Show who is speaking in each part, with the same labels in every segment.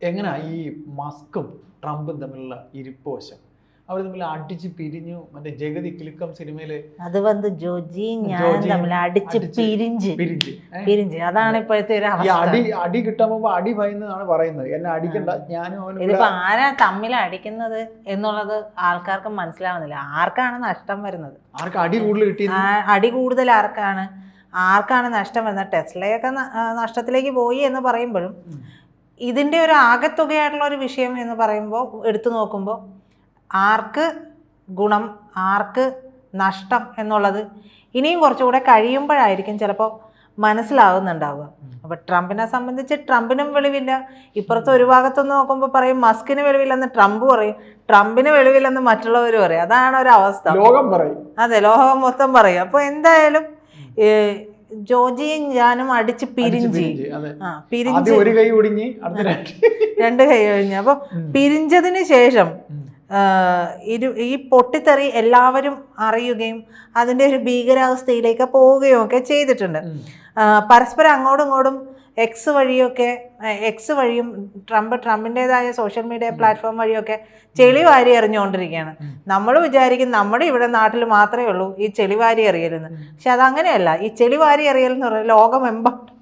Speaker 1: എങ്ങനെയാ ഈ മസ്കും ട്രംപും തമ്മിലുള്ള ഇരിപ്പോശം അവർ തമ്മിൽ അടിച്ച് പിരിഞ്ഞു മറ്റേ ജഗതി കിലുക്കം സിനിമയിൽ
Speaker 2: അത് വന്ന് ജോജിയും ഞാൻ തമ്മിൽ അടിച്ച്
Speaker 1: പിരിഞ്ച്
Speaker 2: പിരിഞ്ച്
Speaker 1: പിരിഞ്ഞ്.
Speaker 2: പിരിഞ്ച് അതാണ് ഇപ്പോഴത്തെ ഒരു
Speaker 1: അടി അടി കിട്ടാൻ പോകുമ്പോ അടി ഭയന്നാണ് പറയുന്നത്. എന്നെ അടിക്കണ്ട ഞാനും
Speaker 2: ഇതിപ്പോ ആരാ തമ്മിൽ അടിക്കുന്നത് എന്നുള്ളത് ആൾക്കാർക്ക് മനസ്സിലാവുന്നില്ല. ആർക്കാണ് നഷ്ടം വരുന്നത്?
Speaker 1: ആർക്ക് അടി കൂടുതൽ കിട്ടി
Speaker 2: അടി കൂടുതൽ ആർക്കാണ്? ആർക്കാണ് നഷ്ടം വരുന്നത്? ടെസ്ലയൊക്കെ നഷ്ടത്തിലേക്ക് പോയി എന്ന് പറയുമ്പോഴും. ഇതിന്റെ ഒരു ആകത്തുകയായിട്ടുള്ള ഒരു വിഷയം എന്ന് പറയുമ്പോൾ എടുത്തു നോക്കുമ്പോൾ ആർക്ക് ഗുണം ആർക്ക് നഷ്ടം എന്നുള്ളത് ഇനിയും കുറച്ചുകൂടെ കഴിയുമ്പോഴായിരിക്കും ചിലപ്പോൾ മനസ്സിലാകുന്നുണ്ടാവുക അപ്പോൾ ട്രംപിനെ സംബന്ധിച്ച് ട്രംപിനും വെളിവില്ല. ഇപ്പുറത്ത് ഒരു ഭാഗത്തുനിന്ന് നോക്കുമ്പോൾ പറയും മസ്കിന് വെളിവില്ലെന്ന് ട്രംപ് പറയും ട്രംപിന് വെളിവില്ലെന്ന് മറ്റുള്ളവർ പറയും. അതാണ് ഒരു അവസ്ഥ
Speaker 1: ലോകം പറയും.
Speaker 2: അതെ ലോകം മൊത്തം പറയും. അപ്പോൾ എന്തായാലും ജോജിയും ഞാനും അടിച്ച് പിരിഞ്ചി.
Speaker 1: പിരിഞ്ച്, ഒരു കൈ ഒടിഞ്ഞ് രണ്ട്
Speaker 2: കൈ ഒഴിഞ്ഞു
Speaker 1: അപ്പൊ.
Speaker 2: പിരിഞ്ചതിന് ശേഷം ഇരു ഈ പൊട്ടിത്തെറി എല്ലാവരും അറിയുകയും അതിന്റെ ഒരു ഭീകരാവസ്ഥയിലേക്ക് പോവുകയും ഒക്കെ ചെയ്തിട്ടുണ്ട്. പരസ്പരം അങ്ങോട്ടും ഇങ്ങോട്ടും എക്സ് വഴിയൊക്കെ എക്സ് വഴിയും ട്രംപ് ട്രംപിന്റെതായ സോഷ്യൽ മീഡിയ പ്ലാറ്റ്ഫോം വഴിയൊക്കെ ചെളി വാരി എറിഞ്ഞുകൊണ്ടിരിക്കുകയാണ്. നമ്മൾ വിചാരിക്കും നമ്മുടെ ഇവിടെ നാട്ടിൽ മാത്രമേ ഉള്ളൂ ഈ ചെളി വാരി എറിയലെന്ന്. പക്ഷെ അതങ്ങനെയല്ല. ഈ ചെളി വാരി എറിയൽ എന്ന് പറഞ്ഞാൽ ലോകമെമ്പാടും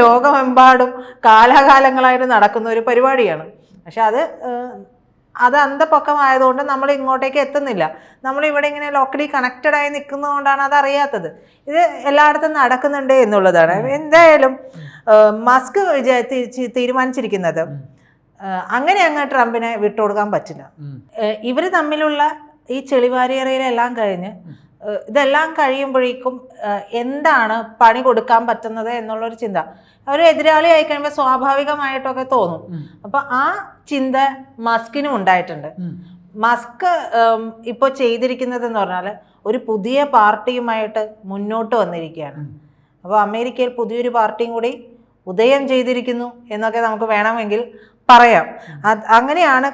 Speaker 2: ലോകമെമ്പാടും കാലാകാലങ്ങളായിട്ട് നടക്കുന്ന ഒരു പരിപാടിയാണ്. പക്ഷെ അത് അത് അന്തപക്കമായതുകൊണ്ട് നമ്മൾ ഇങ്ങോട്ടേക്ക് എത്തുന്നില്ല. നമ്മൾ ഇവിടെ ഇങ്ങനെ ലോക്കലി കണക്റ്റഡ് ആയി നിൽക്കുന്നതുകൊണ്ടാണ് അത് അറിയാത്തത്. ഇത് എല്ലായിടത്തും നടക്കുന്നുണ്ട് എന്നുള്ളതാണ്. എന്തായാലും മാസ്ക് തീരുമാനിച്ചിരിക്കുന്നത് അങ്ങനെ അങ്ങ് ട്രംപിനെ വിട്ടുകൊടുക്കാൻ പറ്റില്ല.
Speaker 1: ഇവർ
Speaker 2: ഇവർ തമ്മിലുള്ള ഈ ചെളിവാരിയറയിലെല്ലാം കഴിഞ്ഞ് ഇതെല്ലാം കഴിയുമ്പോഴേക്കും എന്താണ് പണി കൊടുക്കാൻ പറ്റുന്നത് എന്നുള്ളൊരു ചിന്ത. അവർ എതിരാളി ആയി കഴിയുമ്പോൾ സ്വാഭാവികമായിട്ടൊക്കെ തോന്നും. അപ്പൊ ആ ചിന്ത മസ്കിനും ഉണ്ടായിട്ടുണ്ട്. മസ്ക് ഇപ്പോൾ ചെയ്തിരിക്കുന്നത് എന്ന് പറഞ്ഞാൽ ഒരു പുതിയ പാർട്ടിയുമായിട്ട് മുന്നോട്ട് വന്നിരിക്കുകയാണ്. അപ്പോൾ അമേരിക്കയിൽ പുതിയൊരു പാർട്ടിയും കൂടി ഉദയം ചെയ്തിരിക്കുന്നു എന്നൊക്കെ നമുക്ക് വേണമെങ്കിൽ പറയാം. അങ്ങനെയാണ്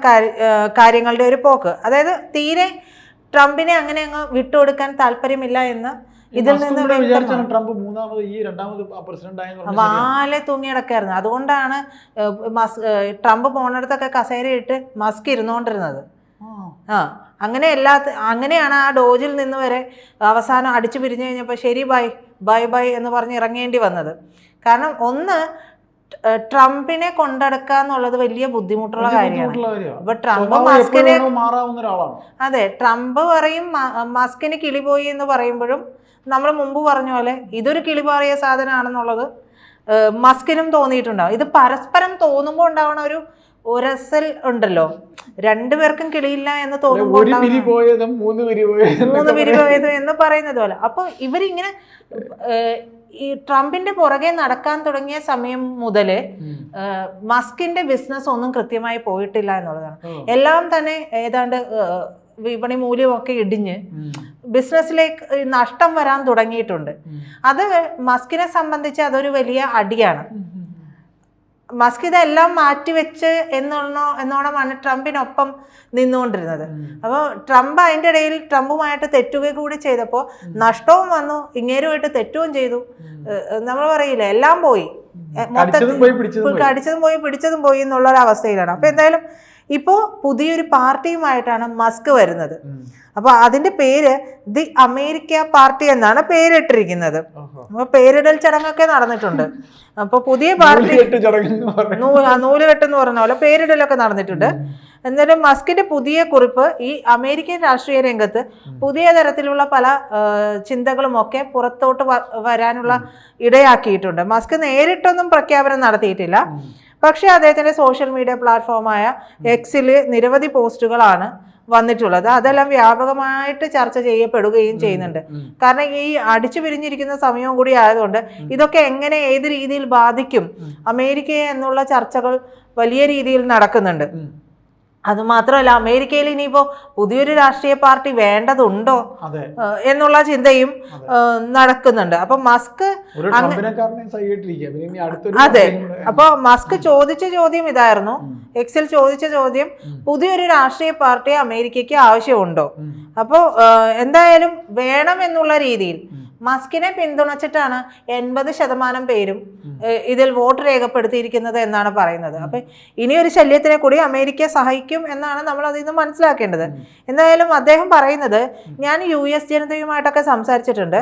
Speaker 2: കാര്യങ്ങളുടെ ഒരു പോക്ക്. അതായത് തീരെ ട്രംപിനെ അങ്ങനെ അങ്ങ് വിട്ടുകൊടുക്കാൻ താല്പര്യമില്ല എന്ന് ഇതിൽ നിന്ന്
Speaker 1: ട്രംപ് മൂന്നാമത് ഈ രണ്ടാമത് പ്രസിഡന്റ്
Speaker 2: വാലെ തൂങ്ങിയിടക്കായിരുന്നു അതുകൊണ്ടാണ് ട്രംപ് പോണടത്തൊക്കെ കസേര ട്രംപ് പോണിടത്തൊക്കെ കസേരയിട്ട് മസ്ക് ഇരുന്നുകൊണ്ടിരുന്നത്. ആ. അങ്ങനെ എല്ലാ അങ്ങനെയാണ് ആ ഡോജിൽ നിന്ന് വരെ അവസാനം അടിച്ചു പിരിഞ്ഞു കഴിഞ്ഞപ്പോൾ ശരി ബൈ ബൈ ബൈ എന്ന് പറഞ്ഞ് ഇറങ്ങേണ്ടി വന്നത്. കാരണം ഒന്ന് ട്രംപിനെ കൊണ്ടെടുക്കുക എന്നുള്ളത് വലിയ ബുദ്ധിമുട്ടുള്ള കാര്യമാണ്. അപ്പൊ ട്രംപ് മസ്കിനെ അതെ ട്രംപ് പറയും മസ്കിന് കിളി പോയി എന്ന് പറയുമ്പോഴും നമ്മൾ മുമ്പ് പറഞ്ഞ പോലെ ഇതൊരു കിളിപാറിയ സാധനമാണെന്നുള്ളത് ഏഹ്, മസ്കിനും തോന്നിയിട്ടുണ്ടാവും ഇത് പരസ്പരം തോന്നുമ്പോൾ ഉണ്ടാവണ ഒരു ഒരസൽ ഉണ്ടല്ലോ. രണ്ടുപേർക്കും കിളിയില്ല എന്ന് തോന്നുമ്പോൾ
Speaker 1: മൂന്ന് പിരി പോയതും പറയാം.
Speaker 2: എന്ന് പറയുന്നത് പോലെ. അപ്പൊ ഇവരിങ്ങനെ ഈ ട്രംപിന്റെ പുറകെ നടക്കാൻ തുടങ്ങിയ സമയം മുതൽ. മസ്കിന്റെ ബിസിനസ് ഒന്നും കൃത്യമായി പോയിട്ടില്ല എന്നുള്ളതാണ് എല്ലാം തന്നെ ഏതാണ്ട് വിപണി മൂല്യമൊക്കെ ഇടിഞ്ഞ്. ബിസിനസ്സിലേക്ക് നഷ്ടം വരാൻ തുടങ്ങിയിട്ടുണ്ട് അത് മസ്കിനെ സംബന്ധിച്ച് അതൊരു വലിയ അടിയാണ്. മസ്ക് ഇതെല്ലാം മാറ്റിവെച്ച് എന്നുള്ള എന്നോണമാണ് ട്രംപിനൊപ്പം നിന്നുകൊണ്ടിരുന്നത്. അപ്പോൾ ട്രംപ് അതിന്റെ ഇടയിൽ ട്രംപുമായിട്ട് തെറ്റുക കൂടി ചെയ്തപ്പോൾ നഷ്ടവും വന്നു. ഇങ്ങേരുമായിട്ട് തെറ്റുകയും ചെയ്തു. നമ്മൾ പറയില്ല? എല്ലാം പോയി. മൊത്തത്തിൽ
Speaker 1: കടിച്ചതും പോയി പിടിച്ചതും പോയി.
Speaker 2: എന്നുള്ള ഒരു അവസ്ഥയിലാണ് അപ്പോൾ എന്തായാലും ഇപ്പോൾ പുതിയൊരു പാർട്ടിയുമായിട്ടാണ് മസ്ക് വരുന്നത്. അപ്പോൾ അതിന്റെ പേര് ദി അമേരിക്ക പാർട്ടി എന്നാണ് പേരിട്ടിരിക്കുന്നത്. അപ്പോൾ പേരിടൽ ചടങ്ങൊക്കെ നടന്നിട്ടുണ്ട്. അപ്പോൾ പുതിയ പാർട്ടി
Speaker 1: നൂലുകെട്ട്
Speaker 2: എന്ന് പറഞ്ഞ പോലെ പേരിടലൊക്കെ നടന്നിട്ടുണ്ട്. എന്നാലും മസ്കിന്റെ പുതിയ കുറിപ്പ് ഈ അമേരിക്കൻ രാഷ്ട്രീയ രംഗത്ത് പുതിയ തരത്തിലുള്ള പല ചിന്തകളും ഒക്കെ പുറത്തോട്ട് വരാനുള്ള ഇടയാക്കിയിട്ടുണ്ട്. മസ്ക് നേരിട്ടൊന്നും പ്രഖ്യാപനം നടത്തിയിട്ടില്ല. പക്ഷേ അദ്ദേഹത്തിന്റെ സോഷ്യൽ മീഡിയ പ്ലാറ്റ്ഫോമായ എക്സിൽ നിരവധി പോസ്റ്റുകളാണ് വന്നിട്ടുള്ളത്. അതെല്ലാം വ്യാപകമായിട്ട് ചർച്ച ചെയ്യപ്പെടുകയും ചെയ്യുന്നുണ്ട്. കാരണം ഈ അടിച്ചു പിരിഞ്ഞിരിക്കുന്ന സമയവും കൂടി ആയതുകൊണ്ട് ഇതൊക്കെ എങ്ങനെ ഏത് രീതിയിൽ ബാധിക്കും അമേരിക്കയെ എന്നുള്ള ചർച്ചകൾ വലിയ രീതിയിൽ നടക്കുന്നുണ്ട്. അതുമാത്രമല്ല അമേരിക്കയിൽ ഇനിയിപ്പോൾ പുതിയൊരു രാഷ്ട്രീയ പാർട്ടി വേണ്ടതുണ്ടോ? എന്നുള്ള ചിന്തയും നടക്കുന്നുണ്ട്. അപ്പൊ മസ്ക് അതെ. അപ്പൊ മസ്ക് ചോദിച്ച ചോദ്യം ഇതായിരുന്നു. എക്സിൽ ചോദിച്ച ചോദ്യം പുതിയൊരു രാഷ്ട്രീയ പാർട്ടി അമേരിക്കയ്ക്ക് ആവശ്യമുണ്ടോ?
Speaker 1: അപ്പോ
Speaker 2: അപ്പോൾ എന്തായാലും വേണം എന്നുള്ള രീതിയിൽ. മസ്കിനെ പിന്തുണച്ചിട്ടാണ് എൺപത് ശതമാനം പേരും ഇതിൽ വോട്ട് രേഖപ്പെടുത്തിയിരിക്കുന്നത് എന്നാണ് പറയുന്നത്. അപ്പൊ ഇനിയൊരു ശല്യത്തിനെ കൂടി അമേരിക്ക സഹായിക്കും എന്നാണ് നമ്മൾ അതിൽ നിന്ന് മനസ്സിലാക്കേണ്ടത്. എന്തായാലും അദ്ദേഹം പറയുന്നത് ഞാൻ യു എസ് ജനതയുമായിട്ടൊക്കെ സംസാരിച്ചിട്ടുണ്ട്.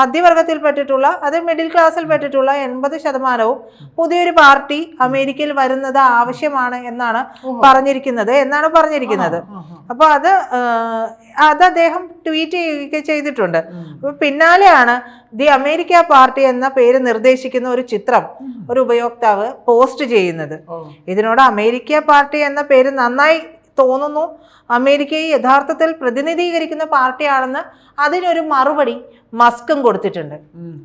Speaker 2: മധ്യവർഗത്തിൽ പെട്ടിട്ടുള്ള അത് മിഡിൽ ക്ലാസ്സിൽ പെട്ടിട്ടുള്ള എൺപത് ശതമാനവും പുതിയൊരു പാർട്ടി അമേരിക്കയിൽ വരുന്നത് ആവശ്യമാണ് എന്നാണ് പറഞ്ഞിരിക്കുന്നത് എന്നാണ് പറഞ്ഞിരിക്കുന്നത്. അപ്പോൾ അത് അത് അദ്ദേഹം ട്വീറ്റ് ചെയ്യുകയൊക്കെ ചെയ്തിട്ടുണ്ട്. അപ്പോൾ പിന്നാലെയാണ് ദി അമേരിക്ക പാർട്ടി എന്ന പേര് നിർദ്ദേശിക്കുന്ന ഒരു ചിത്രം ഒരു ഉപയോക്താവ് പോസ്റ്റ് ചെയ്യുന്നത്. ഇതിനോട് അമേരിക്ക പാർട്ടി എന്ന പേര് നന്നായി തോന്നുന്നു. അമേരിക്കയെ യഥാർത്ഥത്തിൽ പ്രതിനിധീകരിക്കുന്ന പാർട്ടിയാണെന്ന് അതിനൊരു മറുപടി മസ്കും കൊടുത്തിട്ടുണ്ട്.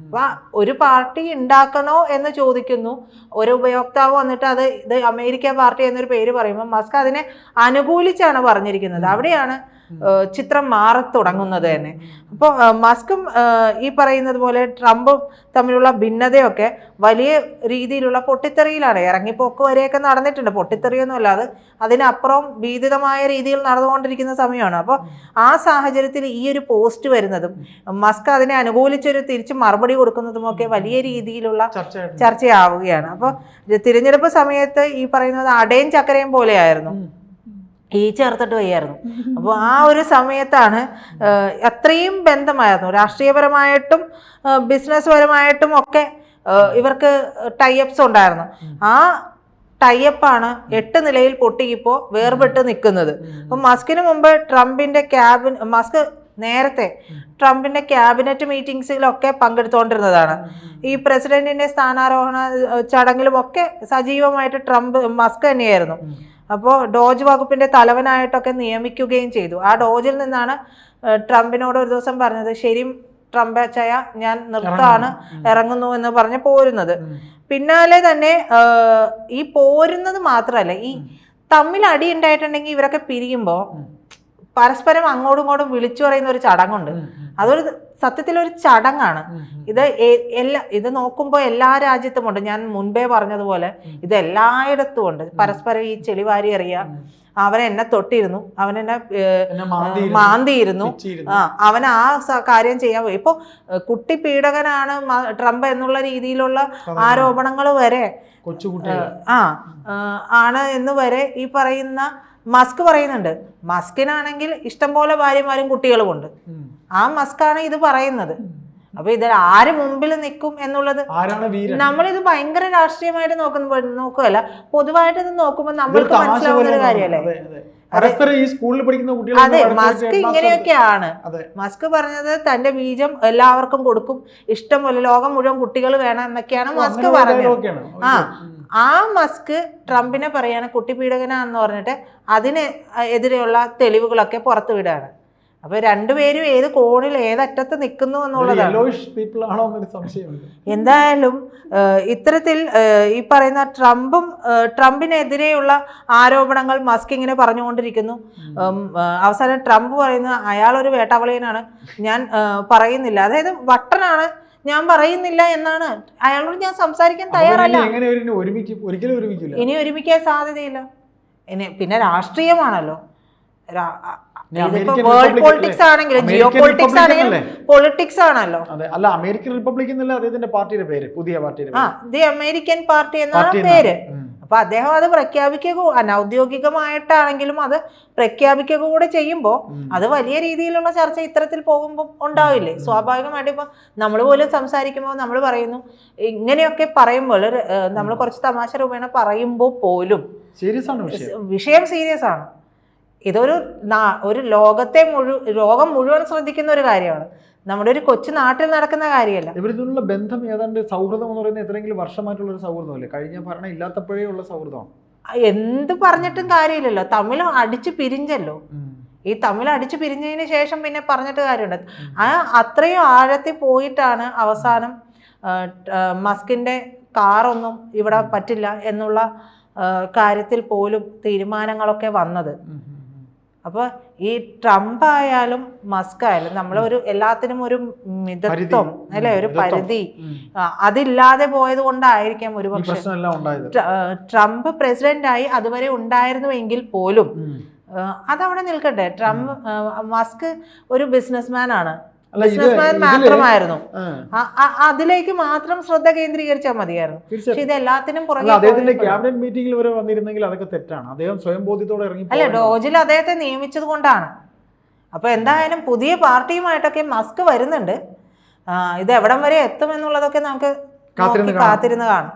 Speaker 2: അപ്പൊ ഒരു പാർട്ടി ഉണ്ടാക്കണോ എന്ന് ചോദിക്കുന്നു. ഒരു ഉപയോക്താവ് വന്നിട്ട് അത് ഇത് അമേരിക്ക പാർട്ടി എന്നൊരു പേര് പറയുമ്പോൾ മസ്ക് അതിനെ അനുകൂലിച്ചാണ് പറഞ്ഞിരിക്കുന്നത്. അവിടെയാണ് ചിത്രം മാറി തുടങ്ങുന്നത് തന്നെ. അപ്പോൾ മസ്കും ഈ പറയുന്നത് പോലെ ട്രംപും തമ്മിലുള്ള ഭിന്നതയൊക്കെ വലിയ രീതിയിലുള്ള പൊട്ടിത്തെറിയിലാണ്. ഇറങ്ങിപ്പോക്ക് വരെയൊക്കെ നടന്നിട്ടുണ്ട്. പൊട്ടിത്തെറിയൊന്നും അല്ലാതെ അതിനപ്പുറം ഭീതിതമായ രീതിയിൽ നടന്നുകൊണ്ടിരിക്കുന്ന സമയമാണ്. അപ്പോൾ ആ സാഹചര്യത്തിൽ ഈ ഒരു പോസ്റ്റ് വരുന്നതും മസ്ക് അതിനെ അനുകൂലിച്ചൊരു തിരിച്ച് മറുപടി കൊടുക്കുന്നതുമൊക്കെ വലിയ രീതിയിലുള്ള ചർച്ചയാവുകയാണ്. അപ്പോൾ തിരഞ്ഞെടുപ്പ് സമയത്ത് ഈ പറയുന്നത് അടയും ചക്കരയും പോലെയായിരുന്നു. ഈ ചേർത്തിട്ട് വയ്യായിരുന്നു. അപ്പോൾ ആ ഒരു സമയത്താണ് അത്രയും ബന്ധമായിരുന്നു. രാഷ്ട്രീയപരമായിട്ടും ബിസിനസ് പരമായിട്ടും ഒക്കെ ഇവർക്ക് ടൈഅപ്സ് ഉണ്ടായിരുന്നു. ആ ടൈപ്പാണ് എട്ട് നിലയിൽ പൊട്ടിയിപ്പോൾ വേർപെട്ട് നിൽക്കുന്നത്. അപ്പം മസ്കിന് മുമ്പ് ട്രംപിന്റെ ക്യാബിൻ മസ്ക് നേരത്തെ ട്രംപിന്റെ ക്യാബിനറ്റ് മീറ്റിംഗ്സിലൊക്കെ പങ്കെടുത്തുകൊണ്ടിരുന്നതാണ് ഈ പ്രസിഡന്റിന്റെ സ്ഥാനാരോഹണ ചടങ്ങിലും ഒക്കെ സജീവമായിട്ട് ട്രംപ് മസ്ക് തന്നെയായിരുന്നു. അപ്പോൾ ഡോജ് വകുപ്പിന്റെ തലവനായിട്ടൊക്കെ നിയമിക്കുകയും ചെയ്തു. ആ ഡോജിൽ നിന്നാണ് ട്രംപിനോട് ഒരു ദിവസം പറഞ്ഞത് ശരി ട്രംപ് ചയ ഞാൻ നിർത്താണ് ഇറങ്ങുന്നു. എന്ന് പറഞ്ഞ് പോരുന്നത്. പിന്നാലെ തന്നെ ഈ പോരുന്നത് മാത്രമല്ല ഈ തമ്മിൽ അടി ഉണ്ടായിട്ടുണ്ടെങ്കിൽ ഇവരൊക്കെ പിരിയുമ്പോൾ പരസ്പരം അങ്ങോട്ടും ഇങ്ങോട്ടും വിളിച്ചു പറയുന്ന ഒരു ചടങ്ങുണ്ട്. അതൊരു സത്യത്തിൽ ഒരു ചടങ്ങാണ് ഇത് എല്ലാ ഇത് നോക്കുമ്പോൾ എല്ലാ രാജ്യത്തും ഉണ്ട് ഞാൻ മുൻപേ പറഞ്ഞതുപോലെ ഇത് എല്ലായിടത്തും ഉണ്ട് പരസ്പരം ഈ ചെളിവാരി എറിയുക അവൻ എന്നെ തൊട്ടിരുന്നു. അവൻ എന്നെ
Speaker 1: മാന്തിയിരുന്നു,
Speaker 2: ആ അവൻ ആ കാര്യം ചെയ്യാൻ പോയി. ഇപ്പൊ കുട്ടി പീഡകനാണ് ട്രംപ് എന്നുള്ള രീതിയിലുള്ള ആരോപണങ്ങൾ വരെ ആ ആണ് എന്ന് വരെ ഈ പറയുന്ന മസ്ക് പറയുന്നുണ്ട്. മസ്കിനാണെങ്കിൽ ഇഷ്ടംപോലെ ഭാര്യമാരും കുട്ടികളും ഉണ്ട്. ആ മസ്കാണ് ഇത് പറയുന്നത്. അപ്പൊ ഇത് ആര് മുമ്പിൽ നിൽക്കും എന്നുള്ളത് നമ്മളിത് ഭയങ്കര രാഷ്ട്രീയമായിട്ട് നോക്കുന്ന നോക്കുകയല്ല. പൊതുവായിട്ട് ഇത് നോക്കുമ്പോൾ നമ്മൾക്ക് മനസ്സിലാവുന്ന ഒരു കാര്യമല്ലേ.
Speaker 1: പരസ്പരം ഈ സ്കൂളിൽ പഠിക്കുന്ന കുട്ടികൾ
Speaker 2: അതെ മസ്ക് ഇങ്ങനെയൊക്കെയാണ്. മസ്ക് പറഞ്ഞത് തന്റെ ബീജം എല്ലാവർക്കും കൊടുക്കും. ഇഷ്ടം പോലെ ലോകം മുഴുവൻ കുട്ടികൾ വേണം എന്നൊക്കെയാണ് മസ്ക് പറഞ്ഞത്. ആ. ആ മസ്ക് ട്രംപിനെ പറയാണ് കുട്ടി പീഡകനാന്ന് പറഞ്ഞിട്ട് അതിന് എതിരെയുള്ള തെളിവുകളൊക്കെ പുറത്തു വിടുകയാണ് അപ്പൊ രണ്ടുപേരും ഏത് കോണിൽ ഏതറ്റത്ത് നിൽക്കുന്നു എന്നുള്ളതാണ്. എന്തായാലും ഇത്തരത്തിൽ ഈ പറയുന്ന ട്രംപും ട്രംപിനെതിരെയുള്ള ആരോപണങ്ങൾ മസ്ക് ഇങ്ങനെ പറഞ്ഞുകൊണ്ടിരിക്കുന്നു. അവസാനം ട്രംപ് പറയുന്ന അയാൾ ഒരു വേട്ടാവളിയനാണ്. ഞാൻ പറയുന്നില്ല. അതായത് വട്ടനാണ്. ഞാൻ പറയുന്നില്ല എന്നാണ്. അയാളോട് ഞാൻ സംസാരിക്കാൻ തയ്യാറല്ല. ഇനി ഒരുമിക്കാൻ സാധ്യതയില്ല. ഇനി പിന്നെ രാഷ്ട്രീയമാണല്ലോ. വേൾഡ് പൊളിറ്റിക്സ് ആണെങ്കിലും ജിയോ പൊളിറ്റിക്സ് ആണെങ്കിലും പൊളിറ്റിക്സ് ആണല്ലോ.
Speaker 1: അല്ല അമേരിക്കൻ റിപ്പബ്ലിക് എന്നല്ല അദ്ദേഹത്തിന്റെ പാർട്ടിയുടെ പേര് പുതിയ പാർട്ടിയുടെ
Speaker 2: ആ ദി അമേരിക്കൻ പാർട്ടി എന്നാണ് പേര്. അപ്പൊ അദ്ദേഹം അത് പ്രഖ്യാപിക്കുക അനൗദ്യോഗികമായിട്ടാണെങ്കിലും അത് പ്രഖ്യാപിക്കുക കൂടെ ചെയ്യുമ്പോൾ അത് വലിയ രീതിയിലുള്ള ചർച്ച ഇത്തരത്തിൽ പോകുമ്പോൾ ഉണ്ടാവില്ലേ? സ്വാഭാവികമായിട്ട് ഇപ്പൊ നമ്മൾ പോലും സംസാരിക്കുമ്പോൾ നമ്മൾ പറയുന്നു ഇങ്ങനെയൊക്കെ പറയുമ്പോൾ നമ്മൾ കുറച്ച് തമാശ രൂപേണ പറയുമ്പോൾ പോലും
Speaker 1: സീരിയസ് ആണ് വിഷയം.
Speaker 2: സീരിയസ് ആണ്. ഇതൊരു നാ- ഒരു ലോകത്തെ മുഴുവൻ ലോകം മുഴുവൻ ശ്രദ്ധിക്കുന്ന ഒരു കാര്യമാണ്. നമ്മുടെ ഒരു കൊച്ചു നാട്ടിൽ നടക്കുന്ന കാര്യമല്ല.
Speaker 1: ഇവർ തമ്മിലുള്ള ബന്ധം ഏതാണ്ട് സൗഹൃദം എന്ന് പറയുന്നത് എത്രയെങ്കിലും വർഷമായിട്ടുള്ള ഒരു സൗഹൃദമല്ലേ? കഴിഞ്ഞ ഭരണം ഇല്ലാത്തപ്പോഴേ ഉള്ള സൗഹൃദമാണ്.
Speaker 2: എന്ത് പറഞ്ഞിട്ടും കാര്യമില്ലല്ലോ. തമിഴ് അടിച്ചു
Speaker 1: പിരിഞ്ഞല്ലോ.
Speaker 2: ഈ തമിഴ് അടിച്ചു പിരിഞ്ഞതിന് ശേഷം പിന്നെ പറഞ്ഞിട്ട് കാര്യമുണ്ട്. ആ അത്രയും ആഴത്തിൽ പോയിട്ടാണ് അവസാനം മസ്കിന്റെ കാറൊന്നും ഇവിടെ പറ്റില്ല എന്നുള്ള കാര്യത്തിൽ പോലും തീരുമാനങ്ങളൊക്കെ വന്നത്. അപ്പോൾ ഈ ട്രംപ് ആയാലും മസ്ക് ആയാലും നമ്മളൊരു എല്ലാത്തിനും ഒരു മിതത്വം. അല്ലെ? ഒരു പരിധി. അതില്ലാതെ പോയത് കൊണ്ടായിരിക്കാം ഒരു ആ, ട്രംപ് പ്രസിഡന്റായി അതുവരെ ഉണ്ടായിരുന്നുവെങ്കിൽ പോലും. അതവിടെ നിൽക്കട്ടെ. ട്രംപ് മസ്ക് ഒരു ബിസിനസ്മാൻ ആണ്. ബിസിനസ്മാൻ മാത്രമായിരുന്നു. അതിലേക്ക് മാത്രം ശ്രദ്ധ കേന്ദ്രീകരിച്ചാൽ മതിയായിരുന്നു. പക്ഷെ ഇത് എല്ലാത്തിനും പുറകെ
Speaker 1: അദ്ദേഹത്തിന്റെ. ക്യാബിനറ്റ് മീറ്റിംഗിൽ വരെ വന്നിരുന്നെങ്കിൽ അതൊക്കെ തെറ്റാണ്. അദ്ദേഹം സ്വയം ബോധ്യത്തോടെ ഇറങ്ങി
Speaker 2: അല്ല ഡോജിൽ അദ്ദേഹത്തെ നിയമിച്ചത് കൊണ്ടാണ്. അപ്പൊ എന്തായാലും പുതിയ പാർട്ടിയുമായിട്ടൊക്കെ മസ്ക് വരുന്നുണ്ട്. ഇത് എവിടം വരെ എത്തും എന്നുള്ളതൊക്കെ നമുക്ക്. കാത്തിരുന്ന് കാണും.